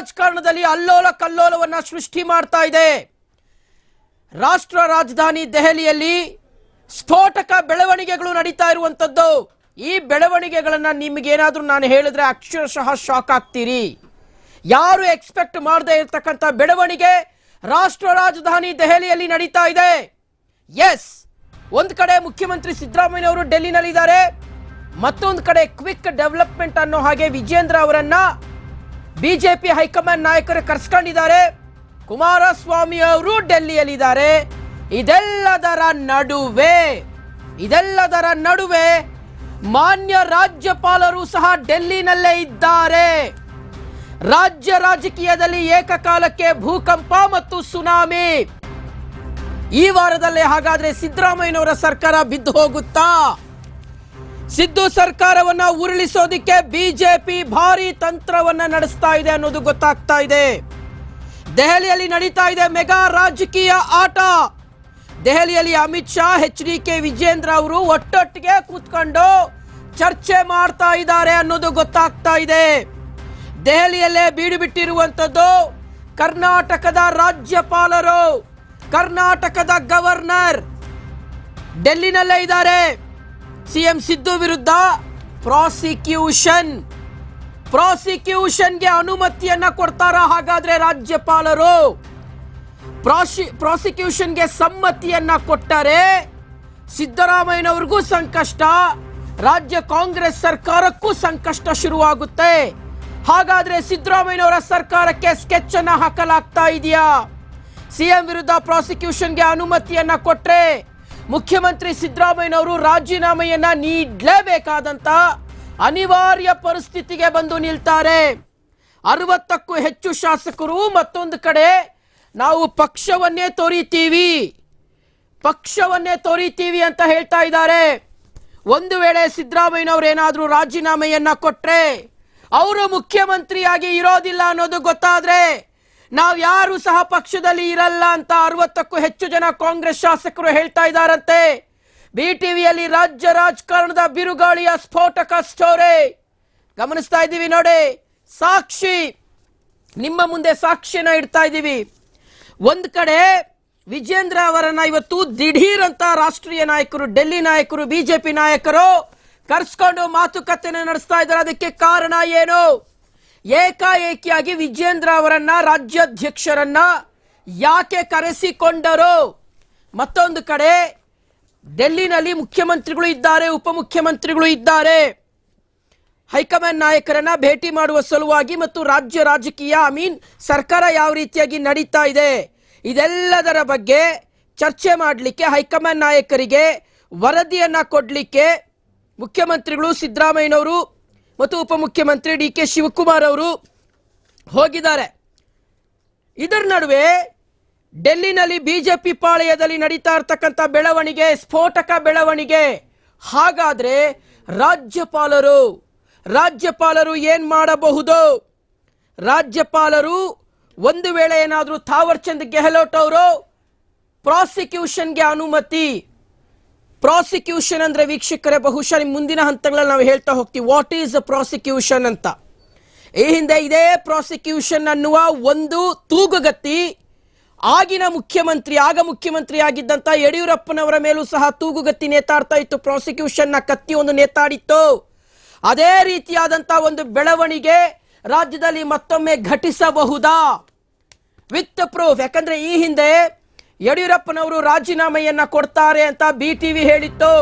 ರಾಜಕಾರಣದಲ್ಲಿ ಅಲ್ಲೋಲ ಕಲ್ಲೋಲವನ್ನು ಸೃಷ್ಟಿ ಮಾಡ್ತಾ ಇದೆ. ರಾಷ್ಟ್ರ ರಾಜಧಾನಿ ದೆಹಲಿಯಲ್ಲಿ ಸ್ಫೋಟಕ ಬೆಳವಣಿಗೆಗಳು ನಡೀತಾ ಇರುವಂಥದ್ದು ಈ ಬೆಳವಣಿಗೆಗಳನ್ನು ನಿಮಗೇನಾದರೂ ನಾನು ಹೇಳಿದ್ರೆ ಅಕ್ಷರಶಃ ಶಾಕ್ ಆಗ್ತೀರಿ. ಯಾರು ಎಕ್ಸ್ಪೆಕ್ಟ್ ಮಾಡದೇ ಇರತಕ್ಕಂಥ ಬೆಳವಣಿಗೆ ರಾಷ್ಟ್ರ ರಾಜಧಾನಿ ದೆಹಲಿಯಲ್ಲಿ ನಡೀತಾ ಇದೆ. ಎಸ್, ಒಂದು ಕಡೆ ಮುಖ್ಯಮಂತ್ರಿ ಸಿದ್ದರಾಮಯ್ಯ ಅವರು ಡೆಲ್ಲಿನಲ್ಲಿದ್ದಾರೆ. ಮತ್ತೊಂದು ಕಡೆ ಕ್ವಿಕ್ ಡೆವಲಪ್ಮೆಂಟ್ ಅನ್ನೋ ಹಾಗೆ ವಿಜೇಂದ್ರ ಅವರನ್ನ ಬಿಜೆಪಿ ಹೈಕಮಾಂಡ್ ನಾಯಕರು ಕರ್ಸ್ಕೊಂಡಿದ್ದಾರೆ. ಕುಮಾರಸ್ವಾಮಿ ಅವರು ಡೆಲ್ಲಿಯಲ್ಲಿದ್ದಾರೆ. ಇದೆಲ್ಲದರ ನಡುವೆ ಇದೆಲ್ಲದರ ನಡುವೆ ಮಾನ್ಯ ರಾಜ್ಯಪಾಲರು ಸಹ ಡೆಲ್ಲಿನಲ್ಲೇ ಇದ್ದಾರೆ. ರಾಜ್ಯ ರಾಜಕೀಯದಲ್ಲಿ ಏಕಕಾಲಕ್ಕೆ ಭೂಕಂಪ ಮತ್ತು ಸುನಾಮಿ. ಈ ವಾರದಲ್ಲೇ ಹಾಗಾದ್ರೆ ಸಿದ್ದರಾಮಯ್ಯನವರ ಸರ್ಕಾರ ಬಿದ್ದು ಹೋಗುತ್ತಾ? ಸಿದ್ದು ಸರ್ಕಾರವನ್ನ ಉರುಳಿಸೋದಿಕ್ಕೆ ಬಿಜೆಪಿ ಭಾರಿ ತಂತ್ರವನ್ನ ನಡೆಸ್ತಾ ಇದೆ ಅನ್ನೋದು ಗೊತ್ತಾಗ್ತಾ ಇದೆ. ದೆಹಲಿಯಲ್ಲಿ ನಡೀತಾ ಇದೆ ಮೆಗಾ ರಾಜಕೀಯ ಆಟ. ದೆಹಲಿಯಲ್ಲಿ Amit Shah, H D K Vijendra ಅವರು ಒಟ್ಟೊಟ್ಟಿಗೆ ಕೂತ್ಕೊಂಡು ಚರ್ಚೆ ಮಾಡ್ತಾ ಇದ್ದಾರೆ ಅನ್ನೋದು ಗೊತ್ತಾಗ್ತಾ ಇದೆ. ದೆಹಲಿಯಲ್ಲೇ ಬೀಡು ಬಿಟ್ಟಿರುವಂತದ್ದು ಕರ್ನಾಟಕದ ರಾಜ್ಯಪಾಲರು, ಕರ್ನಾಟಕದ ಗವರ್ನರ್. ಡೆಲ್ಲಿನಲ್ಲೇ ಇದ್ದಾರೆ. ಸಿಎಂ ಸಿದ್ದು ವಿರುದ್ಧ ಪ್ರಾಸಿಕ್ಯೂಷನ್. ಪ್ರಾಸಿಕ್ಯೂಷನ್ಗೆ ಅನುಮತಿಯನ್ನ ಕೊಡ್ತಾರ ಹಾಗಾದ್ರೆ ರಾಜ್ಯಪಾಲರು? ಪ್ರಾಸಿ ಪ್ರಾಸಿಕ್ಯೂಷನ್ಗೆ ಸಮ್ಮತಿಯನ್ನ ಕೊಟ್ಟರೆ ಸಿದ್ದರಾಮಯ್ಯನವ್ರಿಗೂ ಸಂಕಷ್ಟ, ರಾಜ್ಯ ಕಾಂಗ್ರೆಸ್ ಸರ್ಕಾರಕ್ಕೂ ಸಂಕಷ್ಟ ಶುರುವಾಗುತ್ತೆ. ಹಾಗಾದ್ರೆ ಸಿದ್ದರಾಮಯ್ಯನವರ ಸರ್ಕಾರಕ್ಕೆ ಸ್ಕೆಚ್ ಅನ್ನ ಹಾಕಲಾಗ್ತಾ ಇದೆಯಾ? ಸಿಎಂ ವಿರುದ್ಧ ಪ್ರಾಸಿಕ್ಯೂಷನ್ಗೆ ಅನುಮತಿಯನ್ನ ಕೊಟ್ರೆ ಮುಖ್ಯಮಂತ್ರಿ ಸಿದ್ದರಾಮಯ್ಯನವರು ರಾಜೀನಾಮೆಯನ್ನ ನೀಡಲೇಬೇಕಾದಂತ ಅನಿವಾರ್ಯ ಪರಿಸ್ಥಿತಿಗೆ ಬಂದು ನಿಲ್ತಾರೆ. ಅರವತ್ತಕ್ಕೂ ಹೆಚ್ಚು ಶಾಸಕರು ಮತ್ತೊಂದು ಕಡೆ ನಾವು ಪಕ್ಷವನ್ನೇ ತೋರಿತೀವಿ. ಪಕ್ಷವನ್ನೇ ತೋರಿತೀವಿ ಅಂತ ಹೇಳ್ತಾ ಇದ್ದಾರೆ. ಒಂದು ವೇಳೆ ಸಿದ್ದರಾಮಯ್ಯನವರು ಏನಾದರೂ ರಾಜೀನಾಮೆಯನ್ನ ಕೊಟ್ಟರೆ ಅವರು ಮುಖ್ಯಮಂತ್ರಿಯಾಗಿ ಇರೋದಿಲ್ಲ ಅನ್ನೋದು ಗೊತ್ತಾದ್ರೆ ನಾವು ಯಾರು ಸಹ ಪಕ್ಷದಲ್ಲಿ ಇರಲ್ಲ ಅಂತ ಅರವತ್ತಕ್ಕೂ ಹೆಚ್ಚು ಜನ ಕಾಂಗ್ರೆಸ್ ಶಾಸಕರು ಹೇಳ್ತಾ ಇದ್ದಾರಂತೆ. ಬಿ ಟಿವಿಯಲ್ಲಿ ರಾಜ್ಯ ರಾಜಕಾರಣದ ಬಿರುಗಾಳಿಯ ಸ್ಫೋಟಕ ಸ್ಟೋರಿ. ಗಮನಿಸ್ತಾ ಇದ್ದೀವಿ ನೋಡಿ. ಸಾಕ್ಷಿ, ನಿಮ್ಮ ಮುಂದೆ ಸಾಕ್ಷಿನ ಇಡ್ತಾ ಇದ್ದೀವಿ. ಒಂದ್ ಕಡೆ ವಿಜೇಂದ್ರ ಅವರನ್ನ ಇವತ್ತು ದಿಢೀರ್ ಅಂತ ರಾಷ್ಟ್ರೀಯ ನಾಯಕರು, ಡೆಲ್ಲಿ ನಾಯಕರು, ಬಿಜೆಪಿ ನಾಯಕರು ಕರ್ಸ್ಕೊಂಡು ಮಾತುಕತೆ ನಡೆಸ್ತಾ ಇದ್ದಾರೆ. ಅದಕ್ಕೆ ಕಾರಣ ಏನು? ಏಕಾಏಕಿಯಾಗಿ ವಿಜೇಂದ್ರ ಅವರನ್ನ ರಾಜ್ಯಾಧ್ಯಕ್ಷರನ್ನ ಯಾಕೆ ಕರೆಸಿಕೊಂಡರು? ಮತ್ತೊಂದು ಕಡೆ, ಡೆಲ್ಲಿನಲ್ಲಿ ಮುಖ್ಯಮಂತ್ರಿಗಳು ಇದ್ದಾರೆ, ಉಪಮುಖ್ಯಮಂತ್ರಿಗಳು ಇದ್ದಾರೆ. ಹೈಕಮಾಂಡ್ ನಾಯಕರನ್ನ ಭೇಟಿ ಮಾಡುವ ಸಲುವಾಗಿ ಮತ್ತು ರಾಜ್ಯ ರಾಜಕೀಯ ಐ ಮೀನ್ ಸರ್ಕಾರ ಯಾವ ರೀತಿಯಾಗಿ ನಡೀತಾ ಇದೆ? ಇದೆಲ್ಲದರ ಬಗ್ಗೆ ಚರ್ಚೆ ಮಾಡಲಿಕ್ಕೆ ಹೈಕಮಾಂಡ್ ನಾಯಕರಿಗೆ ವರದಿಯನ್ನ ಕೊಡಲಿಕ್ಕೆ ಮುಖ್ಯಮಂತ್ರಿಗಳು ಸಿದ್ದರಾಮಯ್ಯನವರು ಮತ್ತು ಉಪಮುಖ್ಯಮಂತ್ರಿ ಡಿ ಕೆ ಶಿವಕುಮಾರ್ ಅವರು ಹೋಗಿದ್ದಾರೆ. ಇದರ ನಡುವೆ ಡೆಲ್ಲಿನಲ್ಲಿ ಬಿಜೆಪಿ ಪಾಳೆಯದಲ್ಲಿ ನಡೀತಾ ಇರ್ತಕ್ಕಂಥ ಬೆಳವಣಿಗೆ, ಸ್ಫೋಟಕ ಬೆಳವಣಿಗೆ. ಹಾಗಾದ್ರೆ ರಾಜ್ಯಪಾಲರು ರಾಜ್ಯಪಾಲರು ಏನ್ ಮಾಡಬಹುದು? ರಾಜ್ಯಪಾಲರು ಒಂದು ವೇಳೆ ಏನಾದರೂ ಥಾವರ್ ಚಂದ್ ಗೆಹ್ಲೋಟ್ ಅವರು ಪ್ರಾಸಿಕ್ಯೂಷನ್ಗೆ ಅನುಮತಿ ಪ್ರಾಸಿಕ್ಯೂಷನ್ ಅಂದ್ರೆ ವೀಕ್ಷಕರೇ, ಬಹುಶಃ ನಿಮ್ ಮುಂದಿನ ಹಂತಗಳಲ್ಲಿ ನಾವು ಹೇಳ್ತಾ ಹೋಗ್ತೀವಿ ವಾಟ್ ಈಸ್ ಪ್ರಾಸಿಕ್ಯೂಷನ್ ಅಂತ? ಈ ಹಿಂದೆ ಇದೇ ಪ್ರಾಸಿಕ್ಯೂಷನ್ ಅನ್ನುವ ಒಂದು ತೂಗುಗತ್ತಿ ಆಗಿನ ಮುಖ್ಯಮಂತ್ರಿ, ಆಗ ಮುಖ್ಯಮಂತ್ರಿ ಆಗಿದ್ದಂತ ಯಡಿಯೂರಪ್ಪನವರ ಮೇಲೂ ಸಹ ತೂಗುಗತ್ತಿ ನೇತಾಡ್ತಾ ಇತ್ತು ಪ್ರಾಸಿಕ್ಯೂಷನ್ನ ಕತ್ತಿ ಒಂದು ನೇತಾಡಿತ್ತು. ಅದೇ ರೀತಿಯಾದಂತ ಒಂದು ಬೆಳವಣಿಗೆ ರಾಜ್ಯದಲ್ಲಿ ಮತ್ತೊಮ್ಮೆ ಘಟಿಸಬಹುದಾ? ವಿತ್ ಪ್ರೂಫ್ ಯಾಕಂದ್ರೆ ಈ ಹಿಂದೆ ಯಡಿಯೂರಪ್ಪನವರು ರಾಜೀನಾಮೆಯನ್ನ ಕೊಡ್ತಾರೆ ಅಂತ ಬಿ ಟಿವಿ ಹೇಳಿತ್ತು.